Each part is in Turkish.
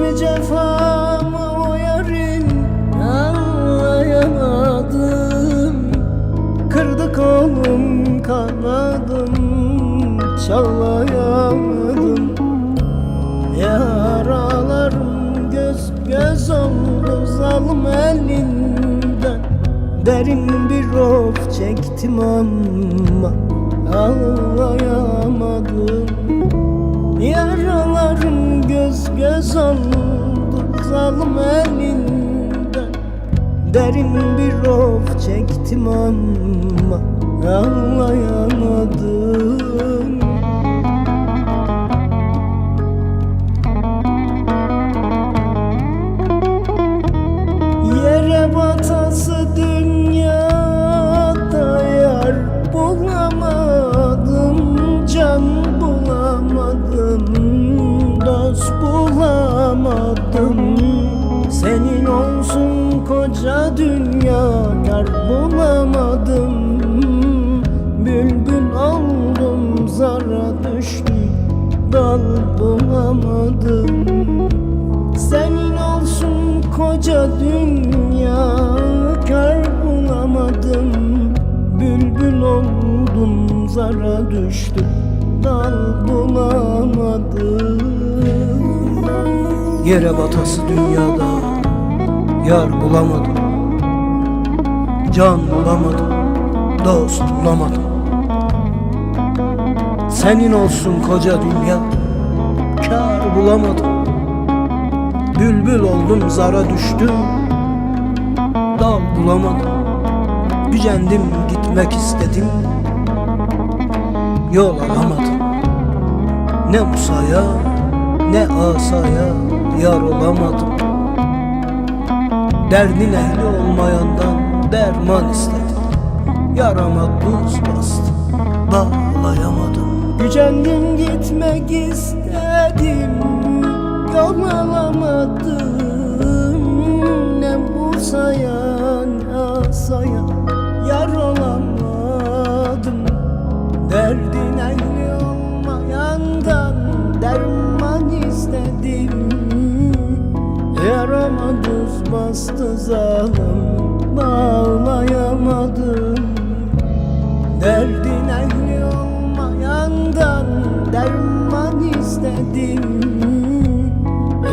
mi cefa mı o yarın Anlayamadım. Kırdı kolum kanadım Çalayamadım. Yaralarım göz göz oldu zalim elinden. Derin bir of çektim ama Ağlayamadım Yaralarım göz göz oldu zalim elinden Derin bir of çektim ama Ağlayamadım koca dünya Yar bulamadım. Bülbül oldum zara düştüm Dal bulamadım. Senin olsun koca dünya Kar bulamadım. Bülbül oldum zara düştüm Dal bulamadım. Yere batası dünyada Yar bulamadım. Can bulamadım. Dost bulamadım. Senin olsun koca dünya. Kar bulamadım. Bülbül oldum zara düştüm. Dal bulamadım. Gücendim gitmek istedim. Yol alamadım Ne Musa'ya ne Asa'ya yar olamadım Derdin ehli olmayandan derman istedim. Yarama buz bastı bağlayamadım. Gücendim gitmek istedim. Yol alamadım Düz bastı zalim Bağlayamadım. Derdin ehli olmayandan derman istedim.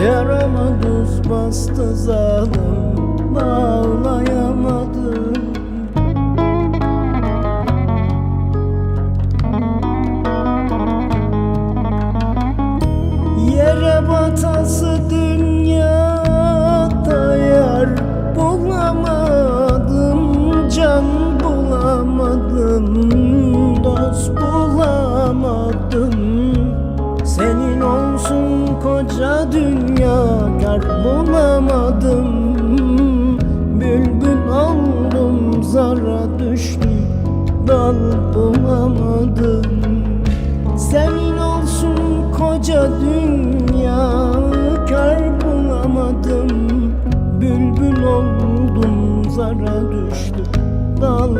Yarama düz bastı zalim Bağlayamadım Kar bulamadım Bülbül oldum zara düştüm Dal bulamadım. Senin olsun koca dünya Kar bulamadım. Bülbül oldum zara düştüm Dal